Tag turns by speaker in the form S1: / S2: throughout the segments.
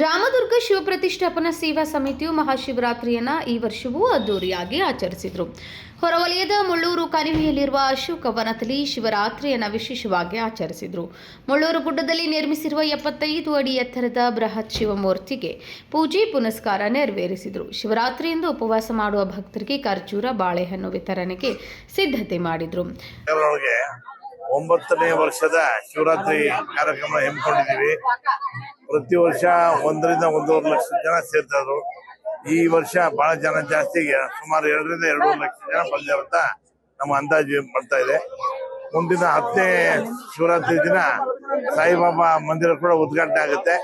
S1: ರಾಮದುರ್ಗ ಶಿವಪ್ರತಿಷ್ಠಾಪನಾ ಸೇವಾ ಸಮಿತಿಯು ಮಹಾಶಿವರಾತ್ರಿಯನ್ನ ಈ ವರ್ಷವೂ ಅದ್ದೂರಿಯಾಗಿ ಆಚರಿಸಿದರು. ಹೊರವಲಯದ ಮುಳ್ಳೂರು ಕಣಿವೆಯಲ್ಲಿರುವ ಅಶೋಕ ವನದಲ್ಲಿ ಶಿವರಾತ್ರಿಯನ್ನ ವಿಶೇಷವಾಗಿ ಆಚರಿಸಿದರು. ಮುಳ್ಳೂರು ಗುಡ್ಡದಲ್ಲಿ ನಿರ್ಮಿಸಿರುವ ಎಪ್ಪತ್ತೈದು ಅಡಿ ಎತ್ತರದ ಬೃಹತ್ ಶಿವಮೂರ್ತಿಗೆ ಪೂಜೆ ಪುನಸ್ಕಾರ ನೆರವೇರಿಸಿದರು. ಶಿವರಾತ್ರಿಯಿಂದ ಉಪವಾಸ ಮಾಡುವ ಭಕ್ತರಿಗೆ ಖರ್ಜೂರ, ಬಾಳೆಹಣ್ಣು ವಿತರಣೆಗೆ ಸಿದ್ಧತೆ ಮಾಡಿದರು.
S2: ಒಂಬತ್ತನೇ ವರ್ಷದ ಶಿವರಾತ್ರಿ ಕಾರ್ಯಕ್ರಮ ಹಮ್ಮಿಕೊಂಡಿದ್ದೀವಿ. ಪ್ರತಿ ವರ್ಷ ಒಂದರಿಂದ ಒಂದೂವರೆ ಲಕ್ಷ ಜನ ಸೇರ್ತಾರು ಈ ವರ್ಷ ಬಹಳ ಜನ ಜಾಸ್ತಿ, ಸುಮಾರು ಎರಡರಿಂದ ಎರಡೂವರೆ ಲಕ್ಷ ಜನ ಬಂದಿರಂತ ನಮ್ಮ ಅಂದಾಜು ಮಾಡ್ತಾ ಇದೆ. ಮುಂದಿನ ಹತ್ತನೇ ಶಿವರಾತ್ರಿ ದಿನ ಸಾಯಿಬಾಬಾ ಮಂದಿರ ಕೂಡ ಉದ್ಘಾಟನೆ ಆಗುತ್ತೆ.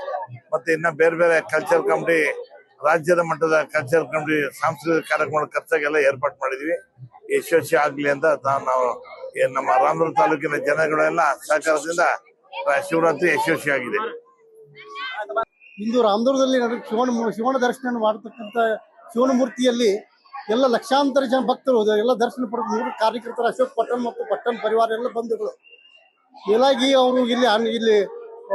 S2: ಮತ್ತೆ ಇನ್ನ ಬೇರೆ ಬೇರೆ ಕಲ್ಚರ್ ಕಮಿಟಿ ರಾಜ್ಯದ ಮಟ್ಟದ ಕಲ್ಚರ್ ಕಮಿಟಿ ಸಾಂಸ್ಕೃತಿಕ ಕಾರ್ಯಕ್ರಮ ಖರ್ಚಾಗೆಲ್ಲ ಏರ್ಪಾಟ್ ಮಾಡಿದ್ವಿ. ಯಶಸ್ವಿ ಆಗ್ಲಿ ಅಂತ ನಾವು ನಮ್ಮ ರಾಮದುರ್ಗ ತಾಲೂಕಿನ ಜನಗಳೆಲ್ಲ ಸಹಕಾರದಿಂದ ಶಿವರಾತ್ರಿ ಯಶಸ್ವಿ ಆಗಿದೆ.
S3: ಇಂದು ರಾಮದುರ್ಗದಲ್ಲಿ ಶಿವನ ಶಿವನ ದರ್ಶನ ಮಾಡತಕ್ಕಂಥ ಶಿವನ ಮೂರ್ತಿಯಲ್ಲಿ ಎಲ್ಲ ಲಕ್ಷಾಂತರ ಜನ ಭಕ್ತರು ಎಲ್ಲ ದರ್ಶನ ಪಡೆದು ಮೂರು ಕಾರ್ಯಕರ್ತರು ಅಶೋಕ್ ಪಟ್ಟಣ್ ಮತ್ತು ಪಟ್ಟಣ್ ಪರಿವಾರ ಎಲ್ಲ ಬಂಧುಗಳು. ಮೇಲಾಗಿ ಅವರು ಇಲ್ಲಿ ಇಲ್ಲಿ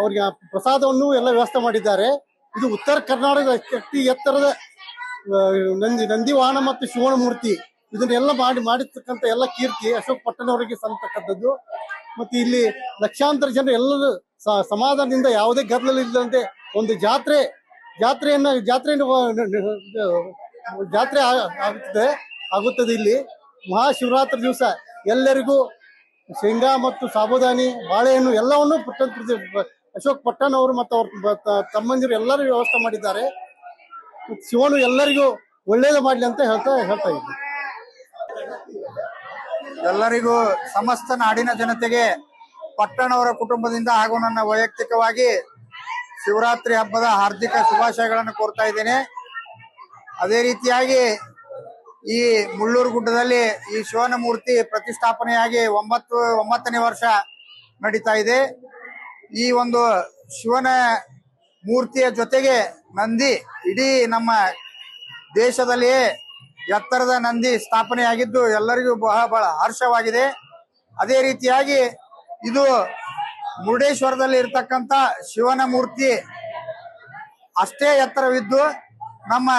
S3: ಅವರಿಗೆ ಪ್ರಸಾದವನ್ನು ಎಲ್ಲ ವ್ಯವಸ್ಥೆ ಮಾಡಿದ್ದಾರೆ. ಇದು ಉತ್ತರ ಕರ್ನಾಟಕದ ಅತಿ ಎತ್ತರದ ನಂದಿ ನಂದಿ ವಾಹನ ಮತ್ತು ಶಿವನ ಮೂರ್ತಿ. ಇದನ್ನೆಲ್ಲ ಮಾಡಿ, ಮಾಡಿರ್ತಕ್ಕಂಥ ಎಲ್ಲ ಕೀರ್ತಿ ಅಶೋಕ್ ಪಟ್ಟಣ ಅವರಿಗೆ ಸಲ್ಲತಕ್ಕಂಥದ್ದು ಮತ್ತೆ ಇಲ್ಲಿ ಲಕ್ಷಾಂತರ ಜನರು ಎಲ್ಲರೂ ಸಮಾಧಾನದಿಂದ ಯಾವುದೇ ಗದ್ದಲ ಇಲ್ಲದಂತೆ ಒಂದು ಜಾತ್ರೆ, ಜಾತ್ರೆಯನ್ನ, ಜಾತ್ರೆಯನ್ನು ಜಾತ್ರೆ ಆಗುತ್ತದೆ ಆಗುತ್ತದೆ ಇಲ್ಲಿ. ಮಹಾಶಿವರಾತ್ರಿ ದಿವಸ ಎಲ್ಲರಿಗೂ ಶೇಂಗಾ ಮತ್ತು ಸಾಬುದಾನಿ, ಬಾಳೆಹಣ್ಣು ಎಲ್ಲವನ್ನು ಅಶೋಕ್ ಪಟ್ಟಣ್ ಅವರು ಮತ್ತು ಅವ್ರ ತಮ್ಮಂದಿರು ಎಲ್ಲರೂ ವ್ಯವಸ್ಥೆ ಮಾಡಿದ್ದಾರೆ. ಶಿವನು ಎಲ್ಲರಿಗೂ ಒಳ್ಳೇದು ಮಾಡಲಿ ಅಂತ ಹೇಳ್ತಾ ಹೇಳ್ತಾ ಇದ್ದೀನಿ
S4: ಎಲ್ಲರಿಗೂ ಸಮಸ್ತ ನಾಡಿನ ಜನತೆಗೆ ಪಟ್ಟಣವರ ಕುಟುಂಬದಿಂದ ಹಾಗೂ ನನ್ನ ವೈಯಕ್ತಿಕವಾಗಿ ಶಿವರಾತ್ರಿ ಹಬ್ಬದ ಹಾರ್ದಿಕ ಶುಭಾಶಯಗಳನ್ನು ಕೋರ್ತಾ ಇದ್ದೇನೆ. ಅದೇ ರೀತಿಯಾಗಿ ಈ ಮುಳ್ಳೂರು ಗುಡ್ಡದಲ್ಲಿ ಈ ಶಿವನ ಮೂರ್ತಿ ಪ್ರತಿಷ್ಠಾಪನೆಯಾಗಿ ಒಂಬತ್ತು, ಒಂಬತ್ತನೇ ವರ್ಷ ನಡೀತಾ ಇದೆ. ಈ ಒಂದು ಶಿವನ ಮೂರ್ತಿಯ ಜೊತೆಗೆ ನಂದಿ ಇಡೀ ನಮ್ಮ ದೇಶದಲ್ಲಿಯೇ ಎತ್ತರದ ನಂದಿ ಸ್ಥಾಪನೆಯಾಗಿದ್ದು ಎಲ್ಲರಿಗೂ ಬಹಳ ಬಹಳ ಹರ್ಷವಾಗಿದೆ. ಅದೇ ರೀತಿಯಾಗಿ ಇದು ಮುರುಡೇಶ್ವರದಲ್ಲಿ ಇರ್ತಕ್ಕಂತ ಶಿವನ ಮೂರ್ತಿ ಅಷ್ಟೇ ಎತ್ತರವಿದ್ದು ನಮ್ಮ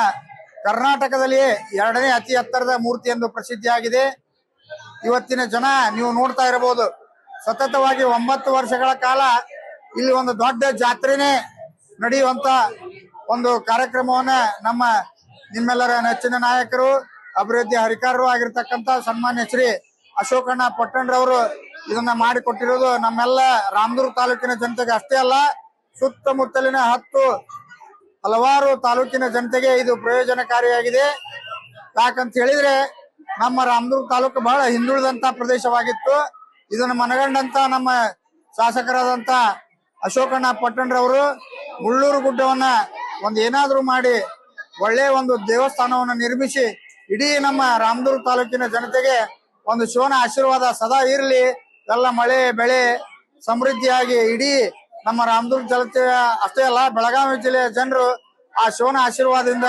S4: ಕರ್ನಾಟಕದಲ್ಲಿ ಎರಡನೇ ಅತಿ ಎತ್ತರದ ಮೂರ್ತಿ ಎಂದು ಪ್ರಸಿದ್ಧಿಯಾಗಿದೆ. ಇವತ್ತಿನ ಜನ ನೀವು ನೋಡ್ತಾ ಇರಬಹುದು. ಸತತವಾಗಿ ಒಂಬತ್ತು ವರ್ಷಗಳ ಕಾಲ ಇಲ್ಲಿ ಒಂದು ದೊಡ್ಡ ಜಾತ್ರೆನೇ ನಡೆಯುವಂತ ಒಂದು ಕಾರ್ಯಕ್ರಮವನ್ನ ನಮ್ಮ ನಿಮ್ಮೆಲ್ಲರ ನೆಚ್ಚಿನ ನಾಯಕರು, ಅಭಿವೃದ್ಧಿ ಹರಿಕಾರರು ಆಗಿರ್ತಕ್ಕಂಥ ಸನ್ಮಾನ್ಯ ಶ್ರೀ ಅಶೋಕಣ್ಣ ಪಟ್ಟಣ್ರವರು ಇದನ್ನ ಮಾಡಿಕೊಟ್ಟಿರೋದು ನಮ್ಮೆಲ್ಲ ರಾಮದುರ್ಗ ತಾಲೂಕಿನ ಜನತೆಗೆ ಅಷ್ಟೇ ಅಲ್ಲ, ಸುತ್ತಮುತ್ತಲಿನ ಹತ್ತು ಹಲವಾರು ತಾಲೂಕಿನ ಜನತೆಗೆ ಇದು ಪ್ರಯೋಜನಕಾರಿಯಾಗಿದೆ. ಯಾಕಂತ ಹೇಳಿದ್ರೆ ನಮ್ಮ ರಾಮದುರ್ಗ ತಾಲೂಕು ಬಹಳ ಹಿಂದುಳಿದಂತ ಪ್ರದೇಶವಾಗಿತ್ತು. ಇದನ್ನ ಮನಗಂಡಂತ ನಮ್ಮ ಶಾಸಕರಾದಂತ ಅಶೋಕಣ್ಣ ಪಟ್ಟಣ್ರವರು ಮುಳ್ಳೂರು ಗುಡ್ಡವನ್ನ ಒಂದು ಏನಾದ್ರೂ ಮಾಡಿ ಒಳ್ಳೆಯ ಒಂದು ದೇವಸ್ಥಾನವನ್ನು ನಿರ್ಮಿಸಿ ಇಡೀ ನಮ್ಮ ರಾಮದುರ್ಗ ತಾಲೂಕಿನ ಜನತೆಗೆ ಒಂದು ಶಿವನ ಆಶೀರ್ವಾದ ಸದಾ ಇರಲಿ. ಎಲ್ಲ ಮಳೆ, ಬೆಳೆ ಸಮೃದ್ಧಿಯಾಗಿ ಇಡೀ ನಮ್ಮ ರಾಮದುರ್ಗ ಜಲತೆ ಅಷ್ಟೇ ಅಲ್ಲ, ಬೆಳಗಾವಿ ಜಿಲ್ಲೆಯ ಜನರು ಆ ಶಿವನ ಆಶೀರ್ವಾದದಿಂದ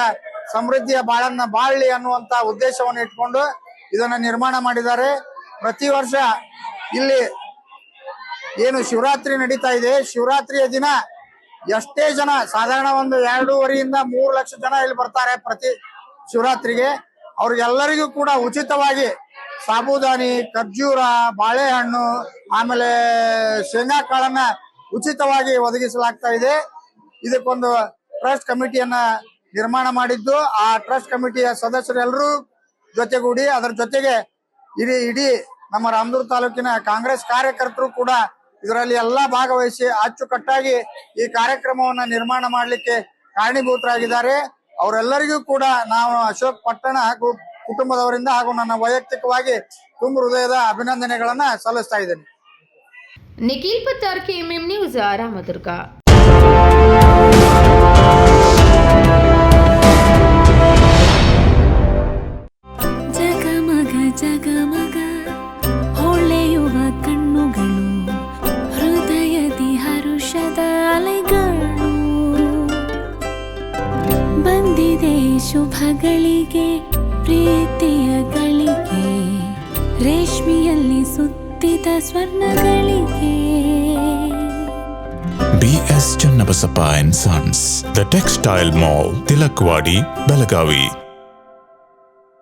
S4: ಸಮೃದ್ಧಿಯ ಬಾಳನ್ನ ಬಾಳ್ಲಿ ಅನ್ನುವಂತ ಉದ್ದೇಶವನ್ನು ಇಟ್ಕೊಂಡು ಇದನ್ನ ನಿರ್ಮಾಣ ಮಾಡಿದ್ದಾರೆ. ಪ್ರತಿ ವರ್ಷ ಇಲ್ಲಿ ಏನು ಶಿವರಾತ್ರಿ ನಡೀತಾ ಇದೆ. ಶಿವರಾತ್ರಿಯ ದಿನ ಎಷ್ಟೇ ಜನ, ಸಾಧಾರಣ ಒಂದು ಎರಡೂವರೆಯಿಂದ ಮೂರು ಲಕ್ಷ ಜನ ಇಲ್ಲಿ ಬರ್ತಾರೆ ಪ್ರತಿ ಶಿವರಾತ್ರಿಗೆ. ಅವ್ರಿಗೆಲ್ಲರಿಗೂ ಕೂಡ ಉಚಿತವಾಗಿ ಸಾಬುದಾನಿ, ಖರ್ಜೂರ, ಬಾಳೆಹಣ್ಣು, ಆಮೇಲೆ ಶೇಂಗಾ ಕಾಳನ್ನ ಉಚಿತವಾಗಿ ಒದಗಿಸಲಾಗ್ತಾ ಇದೆ. ಇದಕ್ಕೊಂದು ಟ್ರಸ್ಟ್ ಕಮಿಟಿಯನ್ನ ನಿರ್ಮಾಣ ಮಾಡಿದ್ದು. ಆ ಟ್ರಸ್ಟ್ ಕಮಿಟಿಯ ಸದಸ್ಯರೆಲ್ಲರೂ ಜೊತೆಗೂಡಿ, ಅದರ ಜೊತೆಗೆ ಇಡೀ ಇಡೀ ನಮ್ಮ ರಾಮದುರ್ಗ ತಾಲೂಕಿನ ಕಾಂಗ್ರೆಸ್ ಕಾರ್ಯಕರ್ತರು ಕೂಡ ಇದರಲ್ಲಿ ಎಲ್ಲಾ ಭಾಗವಹಿಸಿ ಅಚ್ಚುಕಟ್ಟಾಗಿ ಈ ಕಾರ್ಯಕ್ರಮವನ್ನ ನಿರ್ಮಾಣ ಮಾಡಲಿಕ್ಕೆ ಕಾರಣೀಭೂತರಾಗಿದ್ದಾರೆ. ಅವರೆಲ್ಲರಿಗೂ ಕೂಡ ನಾವು ಅಶೋಕ್ ಪಟ್ಟಣ ಹಾಗೂ ಕುಟುಂಬದವರಿಂದ ಹಾಗೂ ನನ್ನ ವೈಯಕ್ತಿಕವಾಗಿ ತುಂಬ ಹೃದಯದ ಅಭಿನಂದನೆಗಳನ್ನ ಸಲ್ಲಿಸ್ತಾ ಇದ್ದೇನೆ.
S1: Nikhil Pattar KMM news Ramadurga.
S5: ಜಗಮಗ ಜಗಮಗ ಹೊಳೆಯುವ ಕಣ್ಣುಗಳು ಹೃದಯದಿ ಹರುಷದ ಅಲೆಗಳು. ಬಂದಿದೆ ಶುಭಗಳಿಗೆ ಪ್ರೀತಿಯ ಗಳಿಗೆ ರೇಷ್ಮಿಯಲ್ಲಿ ಸುತ್ತಿದ ಸ್ವರ್ಣಗಳಿಗೆ.
S6: B S Channabasappa sons the textile mall Tilakwadi Belagavi